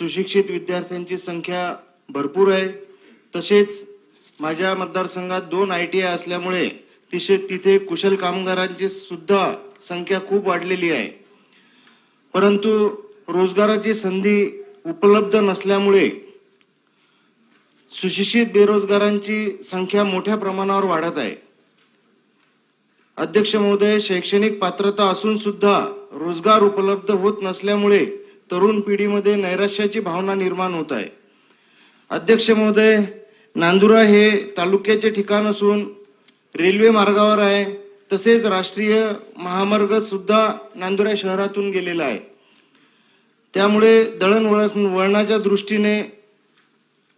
सुशिक्षित विद्यार्थ्यांची संख्या भरपूर आहे. तसेच माझ्या मतदारसंघात दोन आय टी आय असल्यामुळे तिथे तिथे कुशल कामगारांची सुद्धा संख्या खूप वाढलेली आहे. परंतु रोजगाराची संधी उपलब्ध नसल्यामुळे सुशिक्षित बेरोजगारांची संख्या मोठ्या प्रमाणावर वाढत आहे. अध्यक्ष महोदय शैक्षणिक पात्रता असून सुद्धा रोजगार उपलब्ध होत नसल्यामुळे तरुण पिढीमध्ये नैराश्याची भावना निर्माण होत आहे. अध्यक्ष महोदय नांदुरा हे तालुक्याचे ठिकाण असून रेल्वे मार्गावर आहे. तसेच राष्ट्रीय महामार्ग सुद्धा नांदुरा शहरातून गेलेला आहे. त्यामुळे दळणवळण वळणाच्या दृष्टीने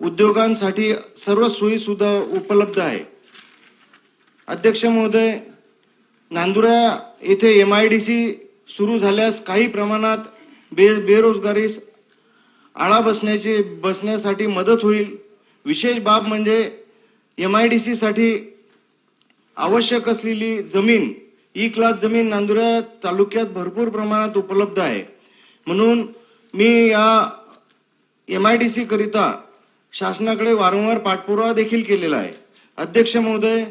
उद्योगांसाठी सर्व सोयी सुद्धा उपलब्ध आहे. अध्यक्ष महोदय नांदुरा येथे एम आय डी सी सुरू झाल्यास काही प्रमाणात बे बेरोजगारीस आळा बसण्याची बसण्यासाठी मदत होईल. विशेष बाब म्हणजे एम आय डी सीसाठी आवश्यक असलेली जमीन ई क्लास जमीन नांदुरा तालुक्यात भरपूर प्रमाणात उपलब्ध आहे. म्हणून मी या एम आय डी सीकरिता शासनाकडे वारंवार पाठपुरावा देखील केलेला आहे. अध्यक्ष महोदय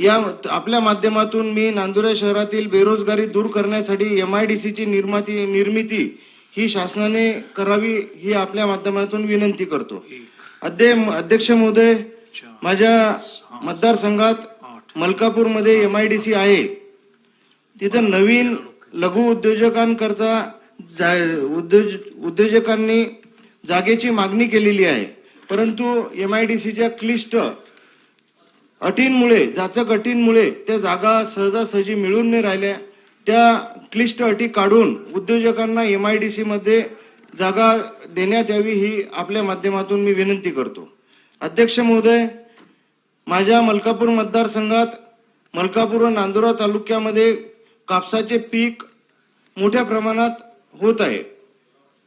या आपल्या माध्यमातून मी नांदुरा शहरातील बेरोजगारी दूर करण्यासाठी एम आय डी सीची निर्माती निर्मिती ही शासनाने करावी ही आपल्या माध्यमातून विनंती करतो. अध्ये अध्यक्ष महोदय माझ्या मतदारसंघात मलकापूरमध्ये एम आय डी सी आहे. तिथं नवीन लघु उद्योजकांकरता जा- उद्योज उद्योजकांनी जागेची मागणी केलेली आहे. परंतु एम आय डी सीच्या क्लिष्ट अटींमुळे जाचक अटींमुळे त्या जागा सहजासहजी मिळून नाही राहिल्या त्या क्लिष्ट अटी काढून उद्योजकांना एम आय डी सीमध्ये जागा देण्यात यावी ही आपल्या माध्यमातून मी विनंती करतो. अध्यक्ष महोदय माझ्या मलकापूर मतदारसंघात मलकापूर व नांदुरा तालुक्यामध्ये कापसाचे पीक मोठ्या प्रमाणात होत आहे.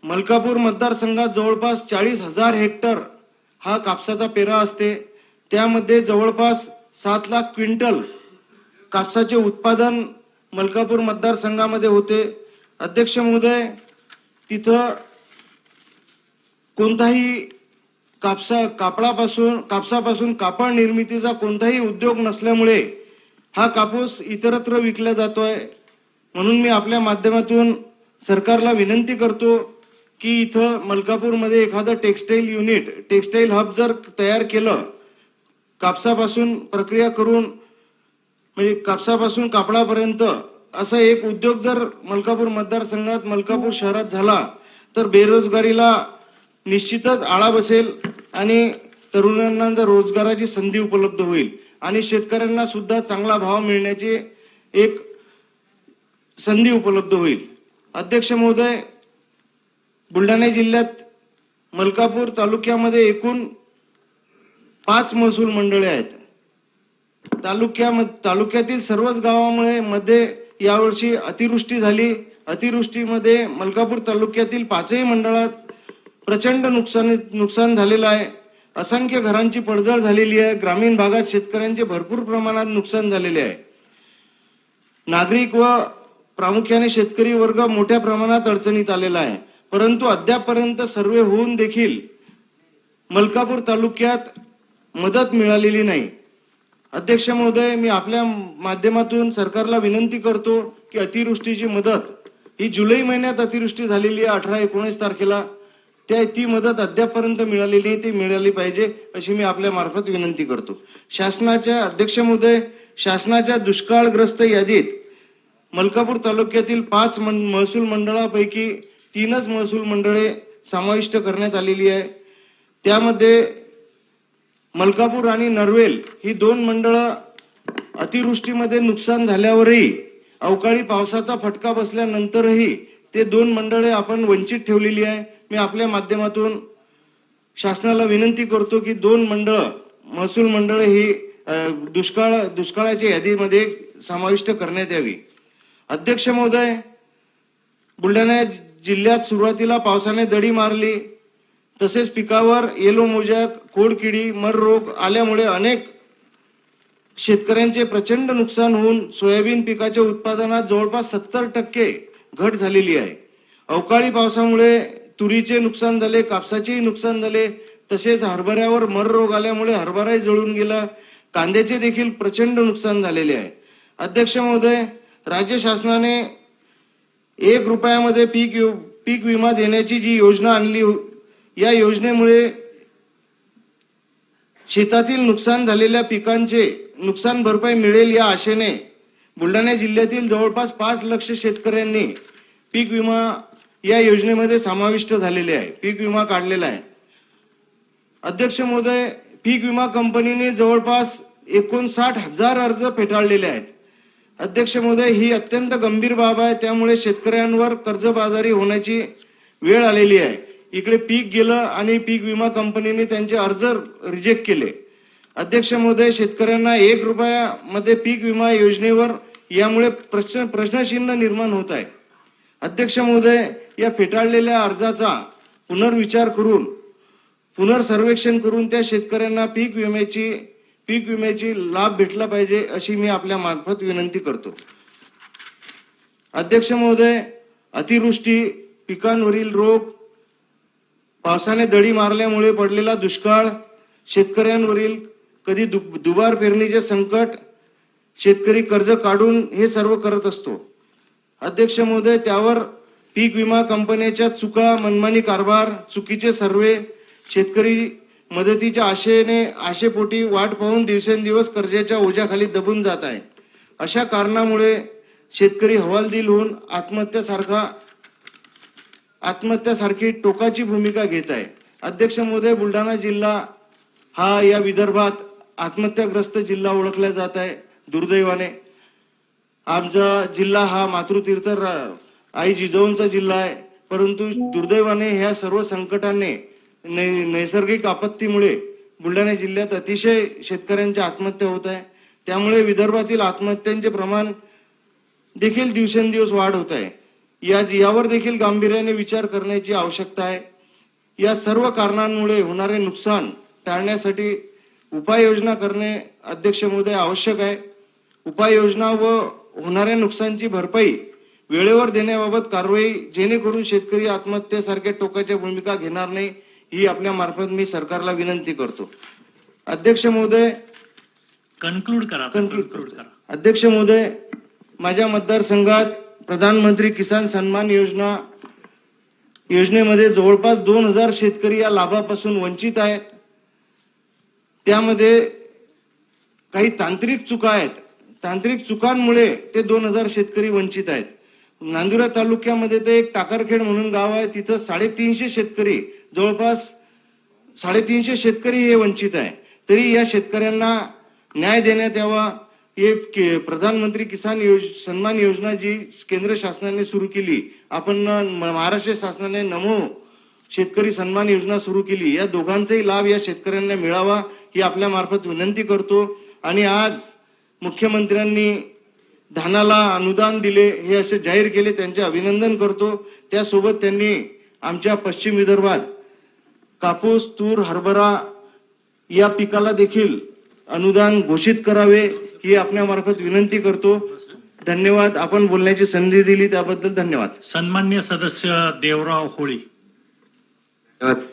मलकापूर मतदारसंघात जवळपास चाळीस हजार हेक्टर हा कापसाचा पेरा असते. त्यामध्ये जवळपास सात लाख क्विंटल कापसाचे उत्पादन मलकापूर मतदारसंघामध्ये होते. अध्यक्ष महोदय तिथं कोणताही कापसा कापडापासून कापसापासून कापड निर्मितीचा कोणताही उद्योग नसल्यामुळे हा कापूस इतरत्र विकला जातोय. म्हणून मी आपल्या माध्यमातून सरकारला विनंती करतो की इथं मलकापूरमध्ये एखादं टेक्सटाईल युनिट टेक्सटाईल हब जर तयार केलं कापसापासून प्रक्रिया करून म्हणजे कापसापासून कापडापर्यंत असा एक उद्योग जर मलकापूर मतदारसंघात मलकापूर शहरात झाला तर बेरोजगारीला निश्चितच आळा बसेल आणि तरुणांना जर रोजगाराची संधी उपलब्ध होईल आणि शेतकऱ्यांना सुद्धा चांगला भाव मिळण्याची एक संधी उपलब्ध होईल. अध्यक्ष महोदय बुलढाणा जिल्ह्यात मलकापूर तालुक्यामध्ये एकूण पाच महसूल मंडळे आहेत. तालुक्या तालुक्यातील सर्वच गावामुळे मध्ये यावर्षी अतिवृष्टी झाली. अतिवृष्टीमध्ये मलकापूर तालुक्यातील पाचही मंडळात प्रचंड नुकसान नुकसान झालेलं आहे. असंख्य घरांची पडझड झालेली आहे. ग्रामीण भागात शेतकऱ्यांचे भरपूर प्रमाणात नुकसान झालेले आहे. नागरिक व प्रामुख्याने शेतकरी वर्ग मोठ्या प्रमाणात अडचणीत आलेला आहे. परंतु अद्यापपर्यंत सर्वे होऊन देखील मलकापूर तालुक्यात मदत मिळालेली नाही. अध्यक्ष महोदय मी आपल्या माध्यमातून सरकारला विनंती करतो की अतिवृष्टीची मदत ही जुलै महिन्यात अतिवृष्टी झालेली आहे अठरा एकोणीस तारखेला त्या ती मदत अद्यापपर्यंत मिळालेली नाही ती मिळाली पाहिजे अशी मी आपल्या मार्फत विनंती करतो. शासनाच्या अध्यक्ष महोदय शासनाच्या दुष्काळग्रस्त यादीत मलकापूर तालुक्यातील पाच मन- महसूल मंडळापैकी तीनच महसूल मंडळे समाविष्ट करण्यात आलेली आहे. त्यामध्ये मलकापूर आणि नरवेल ही दोन मंडळं अतिवृष्टीमध्ये नुकसान झाल्यावरही अवकाळी पावसाचा फटका बसल्यानंतरही ते दोन मंडळे आपण वंचित ठेवलेली आहे. मी आपल्या माध्यमातून शासनाला विनंती करतो की दोन मंडळ महसूल मंडळे ही दुष्काळ दुष्काळाच्या यादीमध्ये समाविष्ट करण्यात यावी. अध्यक्ष महोदय बुलढाणा जिल्ह्यात सुरुवातीला पावसाने दडी मारली. तसेच पिकावर येलो मोजॅक कोडकिडी मर रोग आल्यामुळे अनेक शेतकऱ्यांचे प्रचंड नुकसान होऊन सोयाबीन पिकाच्या उत्पादनात जवळपास सत्तर टक्के घट झालेली आहे. अवकाळी पावसामुळे तुरीचे नुकसान झाले कापसाचेही नुकसान झाले तसेच हरभऱ्यावर मर रोग आल्यामुळे हरभराही जळून गेला. कांद्याचे देखील प्रचंड नुकसान झालेले आहे. अध्यक्ष महोदय राज्य शासनाने एक रुपयामध्ये पीक पीक विमा देण्याची जी योजना आणली हो- या योजनेमुळे शेतातील नुकसान झालेल्या पिकांचे नुकसान भरपाई मिळेल या आशेने बुलढाणा जिल्ह्यातील जवळपास पाच लक्ष शेतकऱ्यांनी पीक विमा या योजनेमध्ये समाविष्ट झालेले आहे. पीक विमा काढलेला आहे. अध्यक्ष महोदय पीक विमा कंपनीने जवळपास एकोणसाठ हजार अर्ज फेटाळलेले आहेत. अध्यक्ष महोदय ही अत्यंत गंभीर बाब आहे त्यामुळे शेतकऱ्यांवर कर्जबाजारी होण्याची वेळ आलेली आहे. इकडे पीक गेलं आणि पीक विमा कंपनीने त्यांचे अर्ज रिजेक्ट केले. अध्यक्ष महोदय शेतकऱ्यांना एक रुपयामध्ये पीक विमा योजनेवर यामुळे प्रश्न प्रश्नचिन्ह निर्माण होत आहे. अध्यक्ष महोदय या फेटाळलेल्या अर्जाचा पुनर्विचार करून पुनर्सर्वेक्षण करून त्या शेतकऱ्यांना पीक विम्याची पीक विम्याची लाभ भेटला पाहिजे अशी मी आपल्या मार्फत विनंती करतो. अध्यक्ष महोदय अतिवृष्टी पिकांवरील रोग पावसाने दडी मारल्यामुळे पडलेला दुष्काळ शेतकऱ्यांवरील कधी दु दुबार पेरणीचे संकट शेतकरी कर्ज काढून हे सर्व करत असतो. अध्यक्ष महोदय त्यावर पीक विमा कंपन्याच्या चुका मनमानी कारभार चुकीचे सर्वे शेतकरी मदतीच्या आशेने आशेपोटी वाट पाहून दिवसेंदिवस कर्जाच्या ओझ्याखाली दबून जात आहे. अशा कारणामुळे शेतकरी हवालदिल होऊन आत्महत्यासारखा आत्महत्यासारखी टोकाची भूमिका घेत आहे. अध्यक्ष महोदय बुलढाणा जिल्हा हा या विदर्भात आत्महत्याग्रस्त जिल्हा ओळखला जात आहे दुर्दैवाने. आमचा जिल्हा हा मातृतीर्थ रा- आई जिजाऊंचा जिल्हा आहे परंतु दुर्दैवाने ह्या सर्व संकटाने नै- नैसर्गिक आपत्तीमुळे बुलढाणा जिल्ह्यात अतिशय शेतकऱ्यांच्या आत्महत्या होत आहे. त्यामुळे विदर्भातील आत्महत्यांचे प्रमाण देखील दिवसेंदिवस वाढ होत आहे. या यावर देखील गांभीर्याने विचार करण्याची आवश्यकता आहे. या सर्व कारणांमुळे होणारे नुकसान टाळण्यासाठी उपाययोजना करणे अध्यक्ष महोदय आवश्यक आहे. उपाययोजना व होणाऱ्या नुकसानची भरपाई वेळेवर देण्याबाबत कारवाई जेणेकरून शेतकरी आत्महत्येसारख्या टोकाच्या भूमिका घेणार नाही ही आपल्या मार्फत मी सरकारला विनंती करतो. अध्यक्ष महोदय कन्क्लूड करा कन्क्लूड. करा. अध्यक्ष महोदय माझ्या मतदारसंघात प्रधानमंत्री किसान सन्मान योजना योजनेमध्ये जवळपास दोन हजार शेतकरी या लाभापासून वंचित आहेत. त्यामध्ये काही तांत्रिक चुका आहेत. तांत्रिक चुकांमुळे ते दोन हजार शेतकरी वंचित आहेत. नांदुरा तालुक्यामध्ये ते एक टाकरखेड म्हणून गाव आहे. तिथं साडेतीनशे शेतकरी जवळपास साडेतीनशे शेतकरी हे वंचित आहे. तरी या शेतकऱ्यांना न्याय देण्यात यावा. हे के- प्रधानमंत्री किसान योज सन्मान योजना जी केंद्र शासनाने सुरू केली आपण म- महाराष्ट्र शासनाने नमो शेतकरी सन्मान योजना सुरू केली या दोघांचाही लाभ या शेतकऱ्यांना मिळावा ही आपल्या मार्फत विनंती करतो. आणि आज मुख्यमंत्र्यांनी धानाला अनुदान दिले हे असे जाहीर केले त्यांचे अभिनंदन करतो. त्यासोबत त्यांनी आमच्या पश्चिम विदर्भात कापूस तूर हरभरा या पिकाला देखील अनुदान घोषित करावे ही आपल्यामार्फत विनंती करतो. धन्यवाद. आपण बोलण्याची संधी दिली त्याबद्दल धन्यवाद. सन्मान्य सदस्य देवराव होळी.